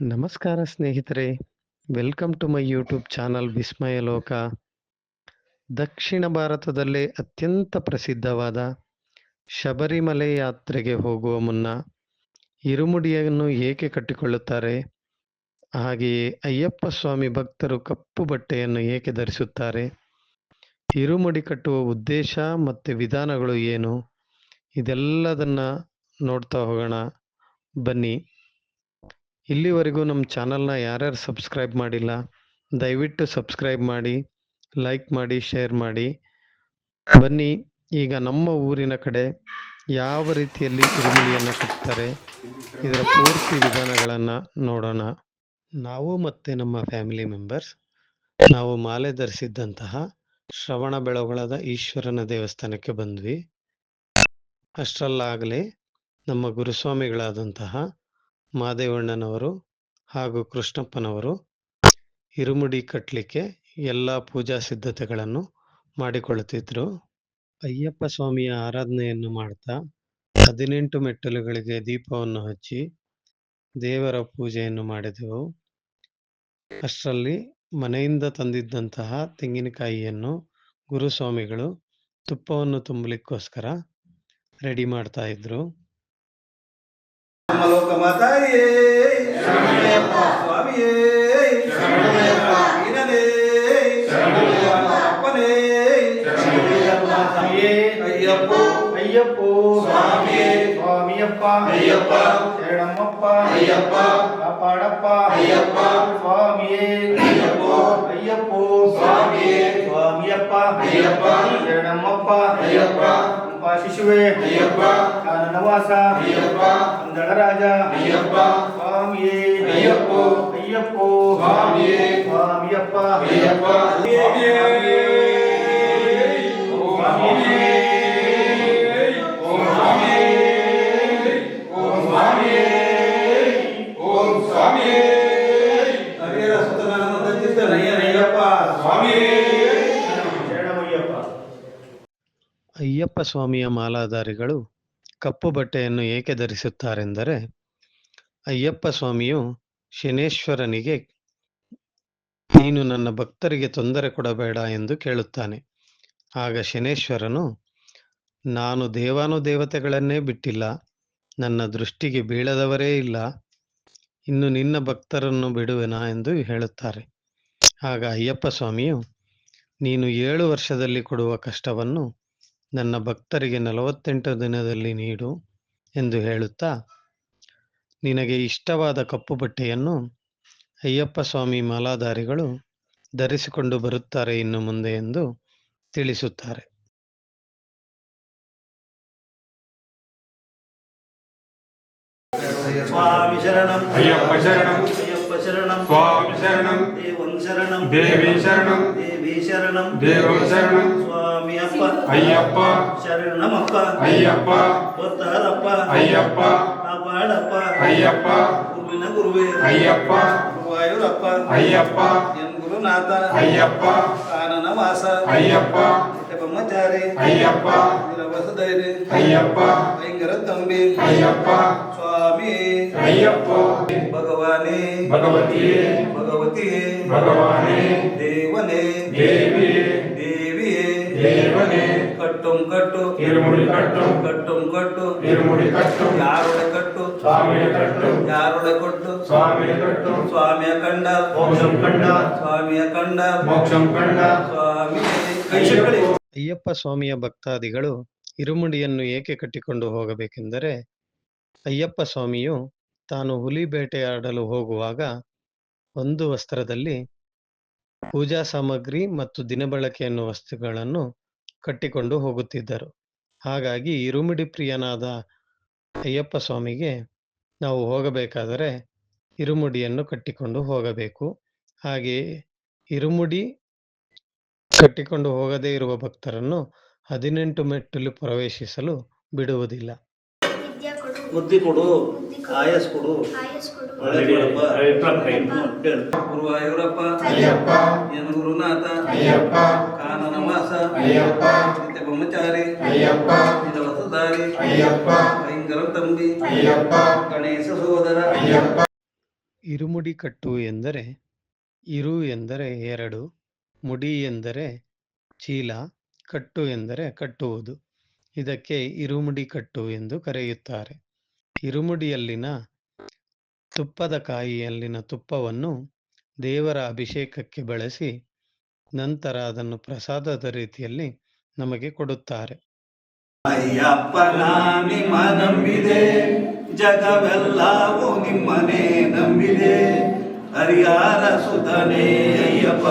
ನಮಸ್ಕಾರ ಸ್ನೇಹಿತರೆ. Welcome to my YouTube channel Vismaya Loka ದಕ್ಷಿಣ ಭಾರತದಲ್ಲೇ ಅತ್ಯಂತ ಪ್ರಸಿದ್ಧವಾದ ಶಬರಿಮಲೆ ಯಾತ್ರೆಗೆ ಹೋಗುವ ಮುನ್ನ ಇರುಮುಡಿಯನ್ನು ಏಕೆ ಕಟ್ಟಿಕೊಳ್ಳುತ್ತಾರೆ? ಹಾಗೆಯೇ ಅಯ್ಯಪ್ಪ ಸ್ವಾಮಿ ಭಕ್ತರು ಕಪ್ಪು ಬಟ್ಟೆಯನ್ನು ಏಕೆ ಧರಿಸುತ್ತಾರೆ? ಇರುಮುಡಿ ಕಟ್ಟುವ ಉದ್ದೇಶ ಮತ್ತು ವಿಧಾನಗಳು ಏನು? ಇದೆಲ್ಲದನ್ನ ನೋಡ್ತಾ ಹೋಗೋಣ. ಬನ್ನಿ. ಇಲ್ಲಿವರೆಗೂ ನಮ್ಮ ಚಾನಲ್ನ ಯಾರ್ಯಾರು ಸಬ್ಸ್ಕ್ರೈಬ್ ಮಾಡಿಲ್ಲ, ದಯವಿಟ್ಟು ಸಬ್ಸ್ಕ್ರೈಬ್ ಮಾಡಿ, ಲೈಕ್ ಮಾಡಿ, ಶೇರ್ ಮಾಡಿ. ಬನ್ನಿ, ಈಗ ನಮ್ಮ ಊರಿನ ಕಡೆ ಯಾವ ರೀತಿಯಲ್ಲಿ ಇರುಮಿಳಿಯನ್ನು ಕಟ್ತಾರೆ, ಇದರ ಪೂರ್ತಿ ವಿಧಾನಗಳನ್ನು ನೋಡೋಣ. ನಾವು ಮತ್ತು ನಮ್ಮ ಫ್ಯಾಮಿಲಿ ಮೆಂಬರ್ಸ್, ನಾವು ಮಾಲೆ ಧರಿಸಿದ್ದಂತಹ ಶ್ರವಣ ಬೆಳಗೊಳದ ಈಶ್ವರನ ದೇವಸ್ಥಾನಕ್ಕೆ ಬಂದ್ವಿ. ಅಷ್ಟರಲ್ಲಾಗಲೇ ನಮ್ಮ ಗುರುಸ್ವಾಮಿಗಳಾದಂತಹ ಮಾದೇವಣ್ಣನವರು ಹಾಗೂ ಕೃಷ್ಣಪ್ಪನವರು ಇರುಮುಡಿ ಕಟ್ಟಲಿಕ್ಕೆ ಎಲ್ಲ ಪೂಜಾ ಸಿದ್ಧತೆಗಳನ್ನು ಮಾಡಿಕೊಳ್ಳುತ್ತಿದ್ದರು ಅಯ್ಯಪ್ಪ ಸ್ವಾಮಿಯ ಆರಾಧನೆಯನ್ನು ಮಾಡ್ತಾ ಹದಿನೆಂಟು ಮೆಟ್ಟಲುಗಳಿಗೆ ದೀಪವನ್ನು ಹಚ್ಚಿ ದೇವರ ಪೂಜೆಯನ್ನು ಮಾಡಿದೆವು. ಅಷ್ಟರಲ್ಲಿ ಮನೆಯಿಂದ ತಂದಿದ್ದಂತಹ ತೆಂಗಿನಕಾಯಿಯನ್ನು ಗುರುಸ್ವಾಮಿಗಳು ತುಪ್ಪವನ್ನು ತುಂಬಲಿಕ್ಕೋಸ್ಕರ ರೆಡಿ ಮಾಡ್ತಾ ಇದ್ರು. ಲೋಕ ಮಾತಾಯೇ ಸ್ವಾಮಿಯೇ ವೀರನೇ ಅಪ್ಪನೇ ಅಯ್ಯಪ್ಪ ಅಯ್ಯಪ್ಪೋ ಸ್ವಾಮಿಯೇ ಸ್ವಾಮಿಯಪ್ಪ ಅಯ್ಯಪ್ಪ ಶರಣಮ್ಮಪ್ಪ ಅಯ್ಯಪ್ಪ ಕಾಪಾಡಪ್ಪ ಅಯ್ಯಪ್ಪ ಪಂಪಾ ಶಿಶುವೆ ಅಯ್ಯಪ್ಪ ಕಾನನವಾಸ ಅಯ್ಯಪ್ಪ ಅಂದಳರಾಜ ಅಯ್ಯಪ್ಪ ಸ್ವಾಮಿಯೇ ಅಯ್ಯಪ್ಪೋ ಅಯ್ಯಪ್ಪೋ ಸ್ವಾಮಿಯೇ ಸ್ವಾಮಿಯಪ್ಪ ಅಯ್ಯಪ್ಪ ಸ್ವಾಮಿಯ ಮಾಲಾಧಾರಿಗಳು ಕಪ್ಪು ಬಟ್ಟೆಯನ್ನು ಏಕೆ ಧರಿಸುತ್ತಾರೆಂದರೆ, ಅಯ್ಯಪ್ಪ ಸ್ವಾಮಿಯು ಶನೇಶ್ವರನಿಗೆ, ನೀನು ನನ್ನ ಭಕ್ತರಿಗೆ ತೊಂದರೆ ಕೊಡಬೇಡ ಎಂದು ಕೇಳುತ್ತಾನೆ. ಆಗ ಶನೇಶ್ವರನು, ನಾನು ದೇವಾನುದೇವತೆಗಳನ್ನೇ ಬಿಟ್ಟಿಲ್ಲ, ನನ್ನ ದೃಷ್ಟಿಗೆ ಬೀಳದವರೇ ಇಲ್ಲ, ಇನ್ನು ನಿನ್ನ ಭಕ್ತರನ್ನು ಬಿಡುವೆನಾ ಎಂದು ಹೇಳುತ್ತಾರೆ. ಆಗ ಅಯ್ಯಪ್ಪ ಸ್ವಾಮಿಯು, ನೀನು ಏಳು ವರ್ಷದಲ್ಲಿ ಕೊಡುವ ಕಷ್ಟವನ್ನು ನನ್ನ ಭಕ್ತರಿಗೆ ನಲವತ್ತೆಂಟು ದಿನದಲ್ಲಿ ನೀಡು ಎಂದು ಹೇಳುತ್ತಾ ನಿನಗೆ ಇಷ್ಟವಾದ ಕಪ್ಪು ಬಟ್ಟೆಯನ್ನು ಅಯ್ಯಪ್ಪ ಸ್ವಾಮಿ ಮಾಲಾಧಾರಿಗಳು ಧರಿಸಿಕೊಂಡು ಬರುತ್ತಾರೆ ಇನ್ನು ಮುಂದೆ ಎಂದು ತಿಳಿಸುತ್ತಾರೆ. ಸ್ವಾಮಿ ಶರಣಂ. ಅಯ್ಯಪ್ಪ ಶರಣಂ. ಅಯ್ಯಪ್ಪ ಶರಣಂ. ಸ್ವಾಮಿ ಶರಣಂ. ದೇವಂ ಶರಣಂ. ದೇವಿ ಶರಣಂ. ದೇವಿ ಶರಣಂ ದೇವಂ ಶರಣಂ ಸ್ವಾಮಿ ಅಪ್ಪ ಅಯ್ಯಪ್ಪ ಶರಣಮಪ್ಪ ಅಯ್ಯಪ್ಪ ಗೊತ್ತಾರಪ್ಪ ಅಯ್ಯಪ್ಪ ಕಾಪಾಡಪ್ಪ ಅಯ್ಯಪ್ಪ ಗುರುವಿನ ಗುರುವೇ ಅಯ್ಯಪ್ಪ ಗುರುವಾಯೂರಪ್ಪ ಅಯ್ಯಪ್ಪ ಎನ್ ಗುರುನಾಥ ಅಯ್ಯಪ್ಪ ಕಾನನ ವಾಸ ಅಯ್ಯಪ್ಪ ಬ್ರಹ್ಮಚಾರಿ ಅಯ್ಯಪ್ಪ ನಿರವಸದೈರಿ ಅಯ್ಯಪ್ಪ. ಅಯ್ಯಂಗರ ತಂಬಿ. ಅಯ್ಯಪ್ಪ. ಸ್ವಾಮಿ. ಅಯ್ಯಪ್ಪ. ಭಗವಾನೇ. ಭಗವತಿಯೇ ಭಗವತಿ. ಭಗವಾನೇ. ದೇವನೇ. ದೇವಿಯೇ. ದೇವಿ ದೇವನೇ. ಕಟ್ಟುಂ ಕಟ್ಟು. ಇರುಮುಡಿ ಕಟ್ಟು. ಕಟ್ಟುಂ ಕಟ್ಟು. ಇರುಮುಡಿ ಕಟ್ಟು. ಯಾರೊಡೆ ಕಟ್ಟು? ಸ್ವಾಮಿಯ ಕಟ್ಟು. ಯಾರೊಡೆ ಕೊಟ್ಟು? ಸ್ವಾಮಿಯ ಕಟ್ಟು. ಸ್ವಾಮಿಯ ಕಂಡ. ಮೋಕ್ಷಂ ಕಂಡ. ಸ್ವಾಮಿಯ ಕಂಡ. ಮೋಕ್ಷಂ ಕಂಡ. ಸ್ವಾಮಿ ಅಯ್ಯಪ್ಪ ಸ್ವಾಮಿಯ ಭಕ್ತಾದಿಗಳು ಇರುಮುಡಿಯನ್ನು ಏಕೆ ಕಟ್ಟಿಕೊಂಡು ಹೋಗಬೇಕೆಂದರೆ, ಅಯ್ಯಪ್ಪ ಸ್ವಾಮಿಯು ತಾನು ಹುಲಿ ಬೇಟೆಯಾಡಲು ಹೋಗುವಾಗ ಒಂದು ವಸ್ತ್ರದಲ್ಲಿ ಪೂಜಾ ಸಾಮಗ್ರಿ ಮತ್ತು ದಿನಬಳಕೆ ಎನ್ನುವ ವಸ್ತುಗಳನ್ನು ಕಟ್ಟಿಕೊಂಡು ಹೋಗುತ್ತಿದ್ದರು. ಹಾಗಾಗಿ ಇರುಮುಡಿ ಪ್ರಿಯನಾದ ಅಯ್ಯಪ್ಪ ಸ್ವಾಮಿಗೆ ನಾವು ಹೋಗಬೇಕಾದರೆ ಇರುಮುಡಿಯನ್ನು ಕಟ್ಟಿಕೊಂಡು ಹೋಗಬೇಕು. ಹಾಗೆಯೇ ಇರುಮುಡಿ ಕಟ್ಟಿಕೊಂಡು ಹೋಗದೇ ಇರುವ ಭಕ್ತರನ್ನು ಹದಿನೆಂಟು ಮೆಟ್ಟಲು ಪ್ರವೇಶಿಸಲು ಬಿಡುವುದಿಲ್ಲ. ಬುದ್ಧಿ ಕೊಡು. ಆಯಸ್ ಕೊಡು. ಗುರುವಾಯೂರಪ್ಪ ಗುರುನಾಥ. ಕಾನನ ನಿತ್ಯ ಬ್ರಹ್ಮಚಾರಿ. ಭಯಂಕರ ತಂಬಿ. ಗಣೇಶ ಸೋದರ ಇರುಮುಡಿ ಕಟ್ಟು ಎಂದರೆ ಇರು ಎಂದರೆ ಎರಡು ಮುಡಿ ಎಂದರೆ ಚೀಲ ಕಟ್ಟು ಎಂದರೆ ಕಟ್ಟುವುದು. ಇದಕ್ಕೆ ಇರುಮುಡಿ ಕಟ್ಟು ಎಂದು ಕರೆಯುತ್ತಾರೆ. ಇರುಮುಡಿಯಲ್ಲಿನ ತುಪ್ಪದ ಕಾಯಿಯಲ್ಲಿನ ತುಪ್ಪವನ್ನು ದೇವರ ಅಭಿಷೇಕಕ್ಕೆ ಬಳಸಿ ನಂತರ ಅದನ್ನು ಪ್ರಸಾದದ ರೀತಿಯಲ್ಲಿ ನಮಗೆ ಕೊಡುತ್ತಾರೆ. ನಿಮ್ಮ ನಂಬಿದೆ ಜಗವೆಲ್ಲವೂ ನಿಮ್ಮನೇ ನಂಬಿದೆ. ಸುತನೇ ಅಯ್ಯಪ್ಪ,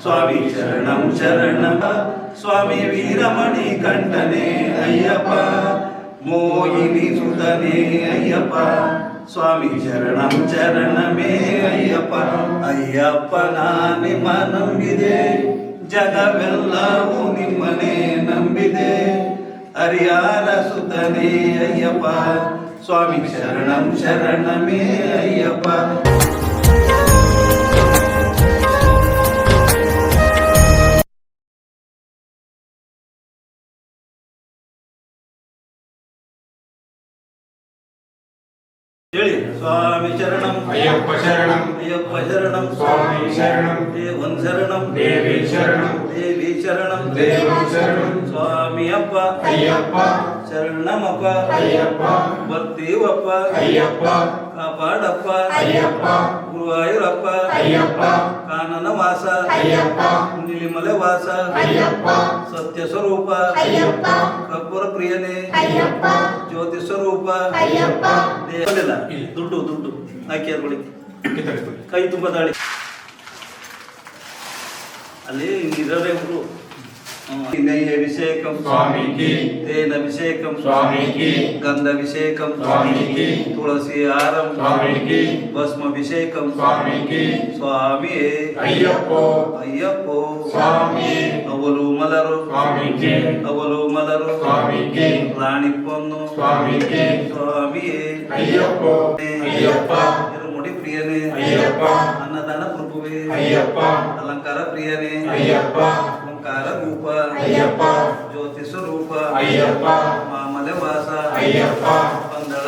ಸ್ವಾಮಿ ಶರಣಂ ಶರಣಂ. ಸ್ವಾಮಿ ವೀರಮಣಿ ಕಂಠನೇ ಅಯ್ಯಪ್ಪ ಮೋಹಿನಿ ಸುತನೇ ಅಯ್ಯಪ್ಪ ಸ್ವಾಮಿ ಶರಣಂ ಶರಣಮೇ ಅಯ್ಯಪ್ಪ ಅಯ್ಯಪ್ಪನ ನಿಮ್ಮ ನಂಬಿದೆ ಜಗವೆಲ್ಲವೂ ನಿಮ್ಮನೆ ನಂಬಿದೆ ಹರಿಯಾರ ಸುತನೇ ಅಯ್ಯಪ್ಪ ಸ್ವಾಮಿ ಶರಣಂ ಶರಣಮೇ ಅಯ್ಯಪ್ಪ ಹೇಳಿ ಸ್ವಾಮಿ ಶರಣಂ. ಅಯ್ಯಪ್ಪ ಶರಣಂ ಅಯ್ಯಪ್ಪ ಶರಣಂ. ಸ್ವಾಮಿ ಶರಣಂ. ದೇವನ್ ಶರಣಂ. ದೇವಿ ಶರಣಂ. ದೇವಿ ಶರಣಂ. ದೇವಂ ಶರಣಂ. ಸ್ವಾಮಿಯಪ್ಪ ಅಯ್ಯಪ್ಪ. ಶರಣಮಪ್ಪ. ಅಯ್ಯಪ್ಪ. ಬರ್ತೀವಪ್ಪ ಅಯ್ಯಪ್ಪ. ಕಾಪಾಡಪ್ಪ. ಅಯ್ಯಪ್ಪ. ಗುರುವಾಯೂರಪ್ಪ ಅಯ್ಯಪ್ಪ. ಕಾನನ ವಾಸ. ಅಯ್ಯಪ್ಪ. ನಿಲಿಮಲೆ ವಾಸ. ಅಯ್ಯಪ್ಪ. ಸತ್ಯ ಸ್ವರೂಪ. ಅಯ್ಯಪ್ಪ. ಕಬ್ಬರ ಪ್ರಿಯನೇ. ಅಯ್ಯಪ್ಪ. ಜ್ಯೋತಿ ಸ್ವರೂಪ. ಅಯ್ಯಪ್ಪ. ದುಡ್ಡು ದುಡ್ಡು. ಹಾಕಿ ಅದ್ಬಿಡಿ ಕೈ ತುಂಬ ದಾಳಿ. ಅಲ್ಲಿ ಇರೋದೇ ಇವರು ಅಭಿಷೇಕಂ ಸ್ವಾಮಿಗೆ ತೇನಭಿಷೇಕಂ ಸ್ವಾಮಿಗೆ ಗಂಧಾಭಿಷೇಕಂ ಸ್ವಾಮಿಗೆ ತುಳಸಿ ಹಾರಂ ಸ್ವಾಮಿಗೆ ಭಸ್ಮಾಭಿಷೇಕಂ ಸ್ವಾಮಿಗೆ ಸ್ವಾಮಿಯೇ ಅಯ್ಯಪ್ಪೋ ಅಯ್ಯಪ್ಪೋ ಸ್ವಾಮಿ ಅವಲು ಮಲರು ಸ್ವಾಮಿಗೆ ಅವಲು ಮಲರು ಸ್ವಾಮಿಗೆ ರಾಣಿ ಪೊನ್ನು ಸ್ವಾಮಿಗೆ ಸ್ವಾಮಿಯೇ ಅಯ್ಯಪ್ಪೋ ಅಯ್ಯಪ್ಪ ಮುಡಿ ಪ್ರಿಯನೇ ಅಯ್ಯಪ್ಪ ಅನ್ನದಾನ ಪ್ರಭುವೇ ಅಯ್ಯಪ್ಪ ಅಲಂಕಾರ ಪ್ರಿಯನೇ ಅಯ್ಯಪ್ಪ ಓಂಕಾರ ರೂಪ ಅಯ್ಯಪ್ಪ. ಜ್ಯೋತಿ ಸ್ವರೂಪ ಅಯ್ಯಪ್ಪ. ಮಾಮಲೆ ವಾಸ ಅಯ್ಯಪ್ಪ. ಪಂದಳ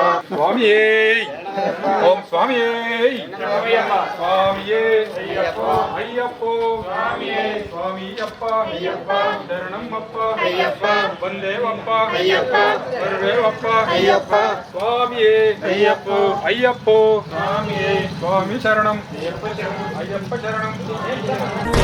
ರಾಜ ಸ್ವಾಮಿಯೇ ಅಯ್ಯಪ್ಪ ಬಂದೇವಪ್ಪ ಅಯ್ಯಪ್ಪ ಸ್ವಾಮಿಯೇ ಓಂ ಸ್ವಾಮಿಯೇ ಸ್ವಾಮಿಯೇ ಅಯ್ಯಪ್ಪೋ ಸ್ವಾಮಿಯಪ್ಪ ಶರಣಮ್ಮಪ್ಪ ಬಂದೇವಪ್ಪ ಸರ್ವೇವಪ್ಪ ಸ್ವಾಮಿಯೇ ಅಯ್ಯಪ್ಪೋ ಅಯ್ಯಪ್ಪೋ ಸ್ವಾಮಿಯೇ ಸ್ವಾಮಿ ಶರಣಂ ಅಯ್ಯಪ್ಪ ಶರಣಂ